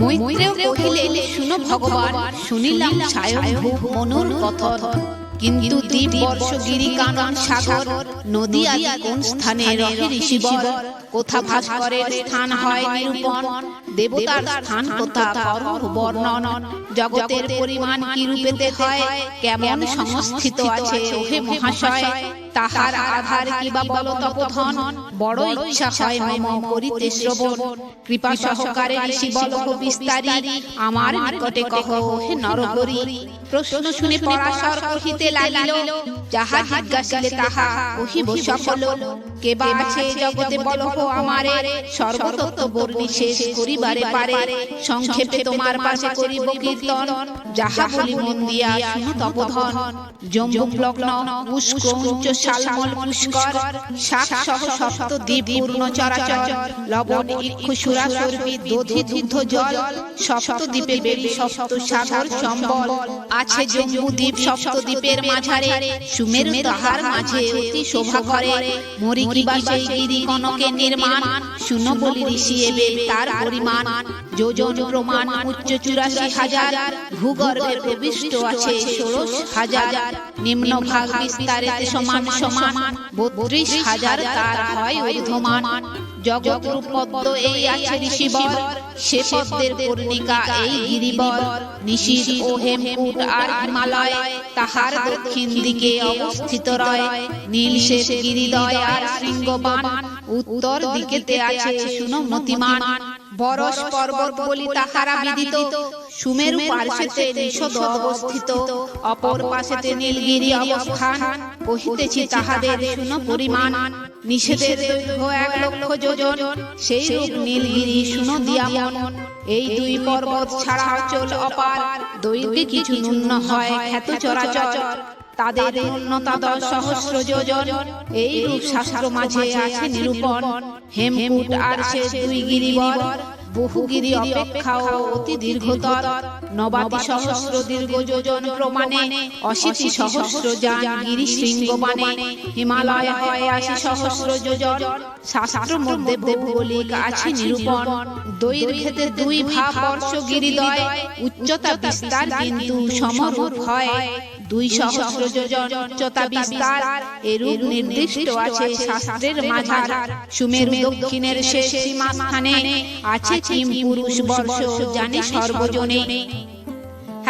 মৈত্রেয় শুনো ভগবান শুনিলাম স্বয়ংভূ মনুর কথন। কিন্তু দ্বীপ বর্ষ গিরি কানন সাগর নদী আদি কোন স্থানে রহে ঋষিবর? কোথা ভাস্করের স্থান হয় নিরূপণ? দেবতার স্থান কোথা করহ বর্ণন। জগতের পরিমাণ কি রূপেতে হয়? কেমন সংস্থিত আছে ওহে মহাশয়? তাহার আধার কিবা বল তপধন? বড় ইচ্ছা হয় মম করিতে শ্রবণ। কৃপা সহকারে ঋষি বল বিস্তারি আমার নিকটে কহ হে নরহরি প্রশ্ন শুনে পরাশর কহিতে লাগিল যাহা জিজ্ঞাসিলে তাহা কহিব সকল কেবা আছে জগতে বলহ আমারে সর্বতত্ত্ব বর্ণি শেষ করিবারে পারে। সংক্ষেপে তোমার পাশে করিব কীর্তন। যাহা বলি মন দিয়া শুনো তপধন। জম্বুক লগ্ন পুষ্কঞ্চ শালমল পুষ্কর। শাক সহ সপ্ত দ্বীপ পূর্ণ চরাচর। লবণ ইক্ষু সুরা সর্বি দধি দুগ্ধ জল সপ্ত দ্বীপে বেরি সপ্ত সাগর সম্বল। আছে জম্বু দ্বীপ সপ্ত দ্বীপের মাঝারে। সুমেরু তাহার মাঝে অতি শোভা করে। মরিকিবা সেই গিরি কনকে নির্মাণ। শুনো বলি ঋষি এবে তার পরিমাণ যোজন প্রমাণ উচ্চ চুরাশি হাজার। ভূগর্ভে প্রবিষ্ট আছে ষোড়শ হাজার। নিম্ন ভাগ বিস্তারে সমান সমান বত্রিশ হাজার তার হয় ঊর্ধ্বমান। জগৎ পদ্ম এই আছে ঋষিবর, সে পদ্মের পূর্ণিকা এই গিরিবর নিশির ও হেমকূট আর হিমালয়, তাহার দক্ষিণ দিকে অবস্থিত রয়। নীল শেষ গিরিদয় আর শৃঙ্গবান, উত্তর দিকেতে আছে শুনো মতিমান বরস পর্বত বলি তাহারা বিদিত। সুমেরু পার্শ্বেতে নিষদ অবস্থিত। অপর পাশেতে নীলগিরি অবস্থান। কহিতেছি তাহাদের শুনো পরিমাণ। নিষেধের দৈর্ঘ্য এক লক্ষ যোজন। সেই রূপ নীলগিরি শুনো দিয়ামন এই দুই পর্বত ছাড়া চল অপার। দৈর্ঘ্যে কিছু ন্যূন হয় খ্যাত চরাচর। তাদের সহস্র যোজন এই রূপ শাস্ত্র মাঝে আছে নিরূপণ। হেমকূট আর সে দুই গিরিবর বহুগিরি অপেক্ষাও অতি দীর্ঘতর। নবাতি সহস্র দীর্ঘ যোজন প্রমাণে অশীতি সহস্র যান গিরি হিমালয় হয় আশি সহস্র যোজন শাস্ত্র মধ্যে ভৌগোলিক আছে নিরূপণ। দৈর্ঘ্যেতে দুই ভাব বর্ষ গিরিদয় উচ্চতা বিস্তার কিন্তু সমরূপ হয়। দুই সহস্র যোজন উচ্চতা বিস্তার এরূপ নির্দিষ্ট আছে শাস্ত্রের মাঝার। সুমেরু দক্ষিণের শেষ সীমা স্থানে আছে কিম পুরুষ বর্ষ জানে সর্বজনে।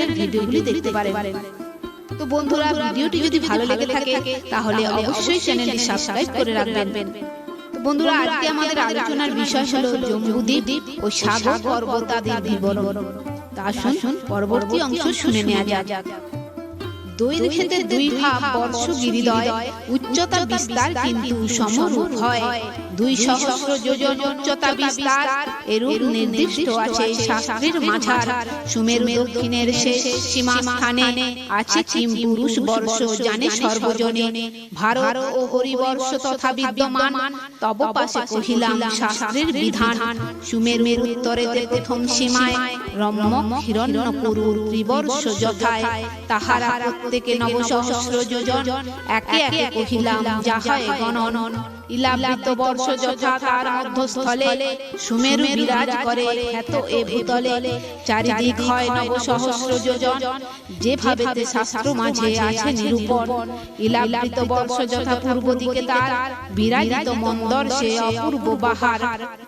চ্যানেলের ভিডিওগুলি দেখতে পারেন। তো বন্ধুরা ভিডিওটি যদি ভালো লেগে থাকে তাহলে অবশ্যই চ্যানেলটি সাবস্ক্রাইব করে রাখবেন। বন্ধুরা আজকে আমাদের আলোচনার বিষয় হলো জম্বুদ্বীপ ও সাগর পর্বতাদির বিবরণ। তা শুন পরবর্তী অংশ শুনে নেওয়া যাক। দৈর্ঘ্যেতে দুই ভাব বর্ষ গিরিদয় উচ্চতা বিস্তার কিন্তু সমরূপ হয়। দুই সহস্র যোজন উচ্চতা বিস্তার এরূপ নির্দিষ্ট আছে শাস্ত্রের মাঝার। সুমেরু দক্ষিণের শেষ সীমা স্থানে আছে পুরুষ বর্ষ জানে সর্বজনে। ভারত ও হরিবর্ষ তথা বিদ্যমান। তব পাশে কহিলাম শাস্ত্রের বিধান। উত্তরেতে প্রথম সীমায় রম্যক হিরণ্যপুরু ত্রিবর্ষ যথায়। তাহারা প্রত্যেকে নবসহস্র যোজন। একে একে কহিলাম যাহায় গণন। ইলাবৃত বর্ষ যথা তার মধ্যস্থলে সুমেরু বিরাজ করে খ্যাত এ ভূতলে। চারিদিক হয় নব সহস্র যোজন যেভাবে শাস্ত্র মাঝে আছে নিরূপণ। ইলাবৃত বর্ষ যথা পূর্ব দিকে তার। বিরাজিত মন্দর সে অপূর্ব বাহার।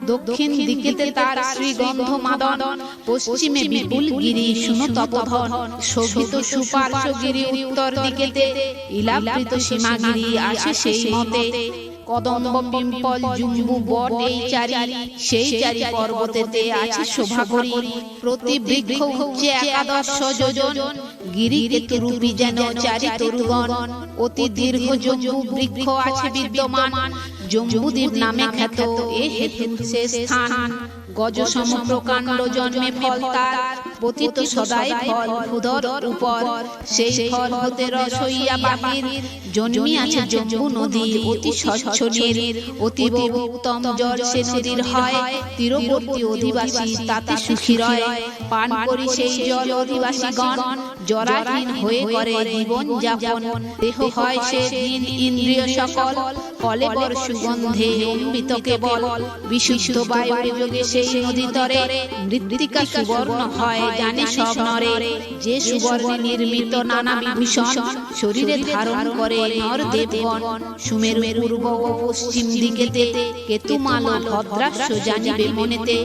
দক্ষিণ দিকেতে তার শ্রীগন্ধ মাদন পশ্চিমে বিপুল গিরি শুনো তপধন শোভিত সুপার্শ্ব গিরি উত্তর দিকেতে। ইলাবৃত সীমাগিরি আছে সেই মতে। কদম্ব পিম্পল জুম্বু বট এই চারি, সেই চারি পর্বতেতে আছে শোভা করি প্রতি বৃক্ষ হচ্ছে একাদশ যোজন গিরি কেতুরূপী যেন চারি তরুগণ অতি দীর্ঘ জম্বু বৃক্ষ আছে বিদ্যমান। জম্বুদ্বীপ নামে খ্যাত এ হেতু সে স্থান। গজ সম প্রকাণ্ড জন্মে ফল তার। পতিত সদাই ফল ভূধর উপর। সেই ফল হতে রস হইয়া বাহির। জন্মি আছে জম্বু নদী অতি স্বচ্ছ নীর অতীব উত্তম জল সে নদীর হয়। তীরবর্তী অধিবাসী তাতে সুখী রয়। পান করি সেই জল অধিবাসীগণ জরাহীন হয়ে করে জীবন যাপন। দেহ হয় সে দিন ইন্দ্রিয় সকল। ফলে বর সুগন্ধে অমৃত কেবল, বিশুদ্ধ বায়ুর যোগে সেই নদী তরে মৃত্তিকা সুবর্ণ হয়, জানে সব নরে। যে সুবর্ণে নির্মিত নানা বিভূষণ শরীরে ধারণ করে নর দেবগণ সুমেরু পূর্ব ও পশ্চিম দিকেতে কেতুমাল ভদ্রাস্য জানিবে মনেতে।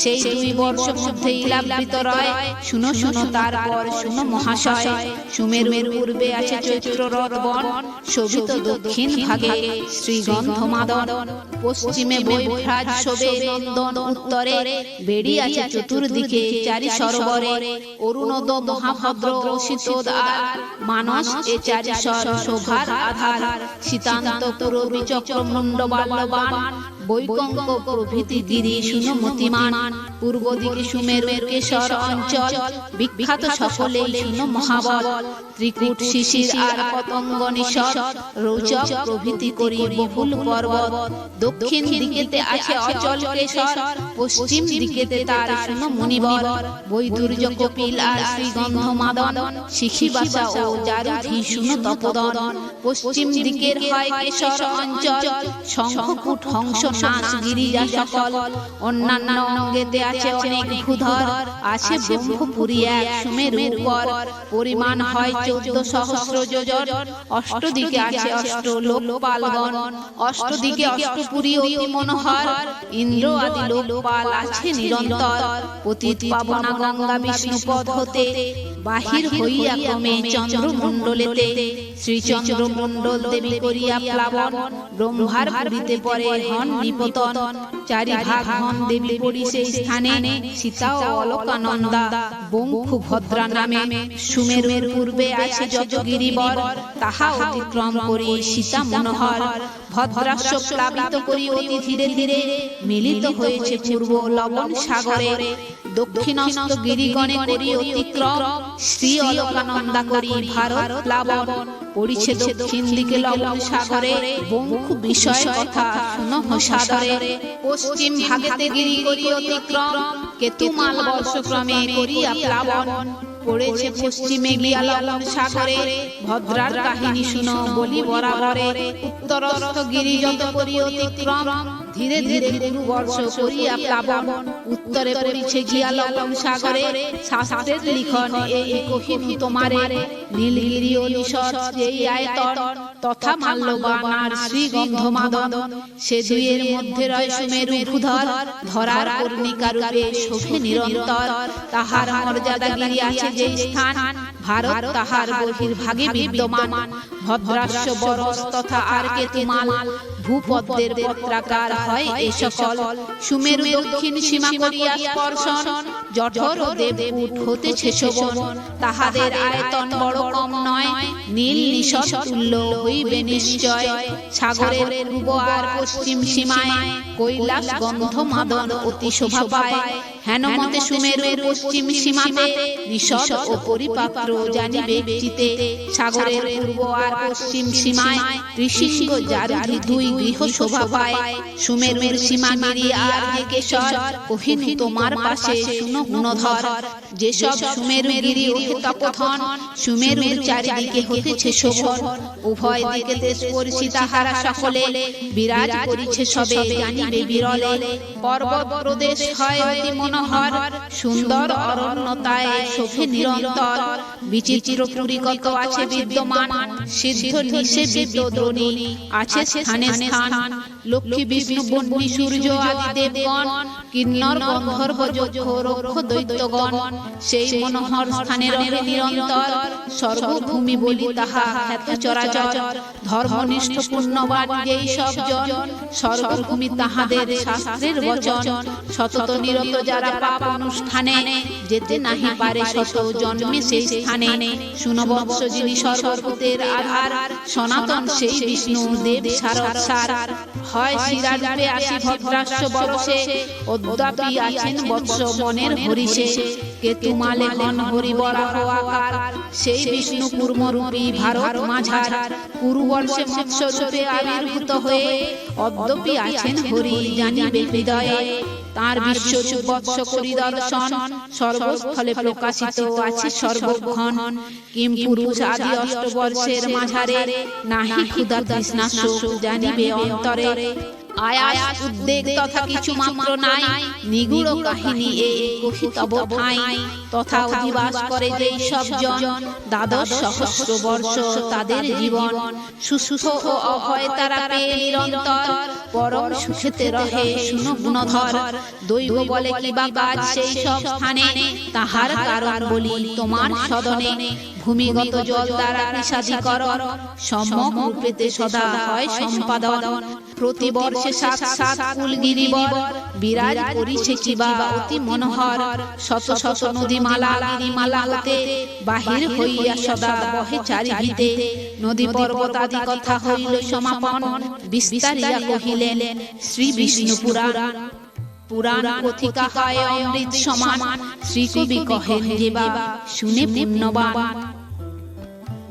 সেই দুই বর্ষ মধ্যে ইলাবৃত রয়, শুনো শুনো তারপর শুনো মহাশয়। সুমেরুর পূর্বে আছে চৈত্র রথ বন শোভিত দক্ষিণ ভাগে শ্রীগন্ধ মাদন পশ্চিমে বৈভ্রাজ শোভে নন্দন উত্তরে বেড়ি আছে চতুর্দিকে চারি সরোবরে। অরুণোদ মহাভদ্র শীতোদ আর মানস এ চারি সর শোভার আধার। শীতান্ত পুরবী চক্রমুণ্ড বাল্যবান, বৈকঙ্ক প্রভৃতি গিরি সুনমতিমান পূর্ব দিকে সুমেরুর কেশর অঞ্চল, বিখ্যাত সকলে শুনো মহাবল। ত্রিকুট শিশির আর পতঙ্গ নিশর রৌচক প্রভৃতি করি বহুল পর্বত। দক্ষিণ দিকেতে আছে অচল কেশর পশ্চিম দিকেতে তার শুনো মুনিবর বৈদুর্য কপিল আর শ্রীগন্ধ মাদন শিখি বাসা ও জারুধি শুনো তপদন পশ্চিম দিকের হয় কেশর অঞ্চল শঙ্খকুট হংস নাচ গিরিজা সকল। অন্যান্য অঙ্গেতে আছে অনেক ভূধর, আছে ব্রহ্মপুরী এক সুমেরুর উপর। পরিমাণ হয় চৌদ্দ সহস্র যোজন, অষ্টদিকে আছে অষ্ট অষ্টদিকে অষ্টপুরী অতি মনোহর, ইন্দ্র আদি লোকপাল আছে নিরন্তর পাবনা গঙ্গা হতে, বাহির হইয়া ক্রমে চন্দ্রমণ্ডলেতে শ্রীচন্দ্রমণ্ডল দেবী করিয়া প্লাবন, ব্রহ্মার পরে হন নিপতন চারি ভাগ হন দেবী পড়ি সেই স্থানে, সীতা অলকানন্দা বঙ্খু ভদ্রা নামে, সুমেরুর পূর্বে আছে যত গিরিবর তাহা অতিক্রম করি সীতা মনোহর। ভদ্রাস্য প্লাবিত করি অতি ধীরে ধীরে মিলিত হয়েছে পূর্ব লবণ সাগরে। দক্ষিণস্থ গিরিগণে করি অতিক্রম শ্রী অলকানন্দা করি ভারত প্লাবন। পড়িছে দক্ষিণ দিকে লবণ সাগরে বঙ্কু বিষয় কথা শুনো সাদরে। পশ্চিম ভাগেতে গিরি করি অতিক্রম কেতুমাল বর্ষক্রমে করিয়া প্লাবন। পড়েছে পশ্চিমে গিয়া লবণ সাগরে। ভদ্রার কাহিনী শুনো, বলি বরাবরে। উত্তরস্থ গিরি যত করি অতিক্রম। ধীরে ধীরে গুরু বর্ষ করিয়া প্লাবন। উত্তরে পড়িছে গিয়া লবণ সাগরে। শাস্ত্রের লিখন এই কহিনী তোমারে। নীলগিরি ও নিশর যেই আয়তন। তথা মাল্যবানার শ্রী শ্রীগন্ধ মাদন সে দুইয়ের মধ্যে রয় সুমেরু ভূধর, ধরার কর্ণিকারূপে শোভে নিরন্তর। তাহার মর্যাদা গিরি আছে যে স্থান, ভারত তাহার বহির্ভাগে বিদ্যমান। ভদ্রাস্য বরস তথা আর কেতুমাল ভূপদ্মের পত্রাকার হয় এ সকল। সুমেরু দক্ষিণ সীমা করিয়া স্পর্শন জঠর ও দেবকূট হতেছে শোভন তাহাদের আয়তন বড় কম নয় নীল নিশত তুল্য হইবে নিশ্চয়। সাগরের পূর্ব আর পশ্চিম সীমায় কৈলাস গন্ধ মাদন অতি শোভা পায় হেন মতে সুমেরুর পশ্চিম সীমাতে নিশত ও পরিপাত্র জানিবে চিতে। সাগরের পূর্ব আর পশ্চিম সীমায় জারুধি দুই গৃহ শোভা পায়। সুমেরুর সীমা মিরি আর যে কেশর। কহিনু তোমার পাশে শুনো গুণধর যেসব সুমেরু গিরি ওঠে তপথন সুমেরুর চারিদিকে হতেছে শোভন। উভয় দিকেতে স্পর্শী তাহারা সকলে বিরাজ করিছে সবে জানিবে বিরলে। পর্বত প্রদেশ হয় অতি মনোহর মনোহর, সুন্দর অরণ্যতায় শোভে নিরন্তর, বিচিত্র আছে বিদ্যমান, সিদ্ধ আছে স্থানে স্থান, লক্ষ্মী বিষ্ণু সূর্য আদি দেবগণ, কিন্নর গন্ধর্ব রক্ষ দৈত্যগণ সেই মনোহর স্থানে নিরন্তর, সর্বভূমি বলি তাহা চরাচর ধর্মনিষ্ঠ পুণ্যবান যেই সব জন, সর্বভূমি তাহাদের শাস্ত্রের বচন, সতত নিরত যারা পাপ অনুষ্ঠানে যেতে নাহি পারে শত জন্মে সেই স্থানে। শুনবৎস যিনি সর্বভূতের আধার, সনাতন সেই বিষ্ণু, দেব সারদ সার। হয় শিরাজবে আসি ভদ্রাস্য বর্ষে অদ্যাপি আছেন বৎস মনের হরিষে। কে তুমালে ঘন হরি বরাহ আকার সেই বিষ্ণু কুর্মরূপী ভারত মাঝার কুরুবর্ষে মৎস্য রূপে আবির্ভূত হয়ে অদ্যপি আছেন হরি জানিবে হৃদয়ে তার বিশ্ব বৎস করি দর্শন সর্বস্থলে প্রকাশিত আছে সর্বক্ষণ। কিম পুরুষ আদি অষ্টবর্ষের মাঝারে নাহি ক্ষুধা তৃষ্ণা শোক জানিবে অন্তরে। আয়াস, উদ্বেগ তথা কিছু মাত্র নাই। নিগুড় কাহিনী তথা অধিবাস করে সব জন, দ্বাদশ সহস্র বর্ষ তাদের জীবন। ও অভয় তারা পেয়ে নিরন্তর, পরম সুখেতে রহে শুনো গুণধর দৈব বলে কি বা কাজ সেই সব স্থানে? তাহার কারণ বলি তোমার সদনে। ভূমিগত জল দ্বারা কৃষাধিকরণ সম্যক রূপেতে সদা হয় সম্পাদন। প্রতি বর্ষে সাত সাত কুল গিরিবর বিরাজ করিছে কিবা অতি মনোহর। শত শত নদী মালা গিরিমালা হতে বাহির হইয়া সদা বহে চারিদিতে নদী পর্বত আদি কথা হইল সমাপন। বিস্তারিয়া কহিলেন শ্রী বিষ্ণু পুরাণ। পুরাণ। কথিকা হয় অমৃত সমান। শ্রীকবি কহেন যে বাবা শুনে পুণ্যবান